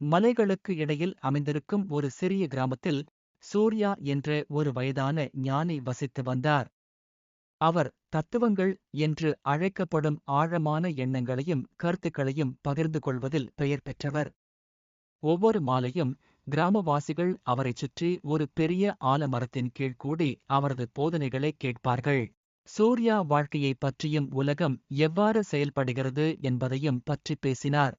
மலைகளுக்கு இடையில் அமைந்திருக்கும் ஒரு சிறிய கிராமத்தில் சூர்யா என்ற ஒரு வயதான ஞானி வசித்து வந்தார். அவர் தத்துவங்கள் என்று அழைக்கப்படும் ஆழமான எண்ணங்களையும் கருத்துக்களையும் பகிர்ந்து கொள்வதில் பெயர் பெற்றவர். ஒவ்வொரு மாலையும் கிராமவாசிகள் அவரைச் சுற்றி ஒரு பெரிய ஆலமரத்தின் கீழ் கூடி அவரது போதனைகளை கேட்பார்கள். சூர்யா வாழ்க்கையைப் பற்றியும் உலகம் எவ்வாறு செயல்படுகிறது என்பதையும் பற்றி பேசினார்.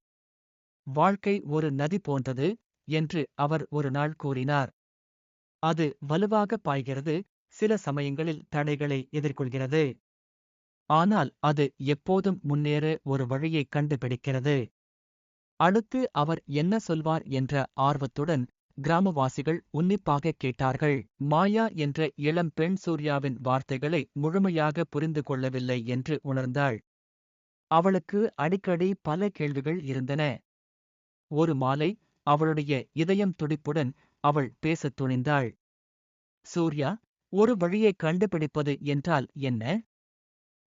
வாழ்க்கை ஒரு நதி போன்றது என்று அவர் ஒரு நாள் கூறினார். அது வலுவாக பாய்கிறது சில சமயங்களில் தடைகளை எதிர்கொள்கிறது. ஆனால் அது எப்போதும் முன்னேற ஒரு வழியை கண்டுபிடிக்கிறது. அடுத்து அவர் என்ன சொல்வார் என்ற ஆர்வத்துடன் கிராமவாசிகள் உன்னிப்பாக கேட்டார்கள். மாயா என்ற இளம் பெண் சூர்யாவின் வார்த்தைகளை முழுமையாக புரிந்து கொள்ளவில்லை என்று உணர்ந்தாள். அவளுக்கு அடிக்கடி பல கேள்விகள் இருந்தன. ஒரு மாலை அவளுடைய இதயம் துடிப்புடன் அவள் பேசத் துணிந்தாள். சூர்யா ஒரு வழியை கண்டுபிடிப்பது என்றால் என்ன?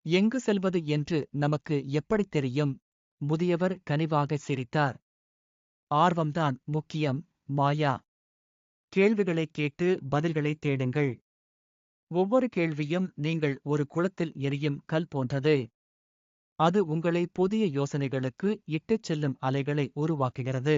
எங்கு செல்வது என்று நமக்கு எப்படித் தெரியும்? முதியவர் கனிவாக சிரித்தார். ஆர்வம்தான் முக்கியம் மாயா. கேள்விகளைக் கேட்டு பதில்களை தேடுங்கள். ஒவ்வொரு கேள்வியும் நீங்கள் ஒரு குளத்தில் எரியும் கல் போன்றது. அது உங்களை புதிய யோசனைகளுக்கு இட்டுச் செல்லும் அலைகளை உருவாக்குகிறது.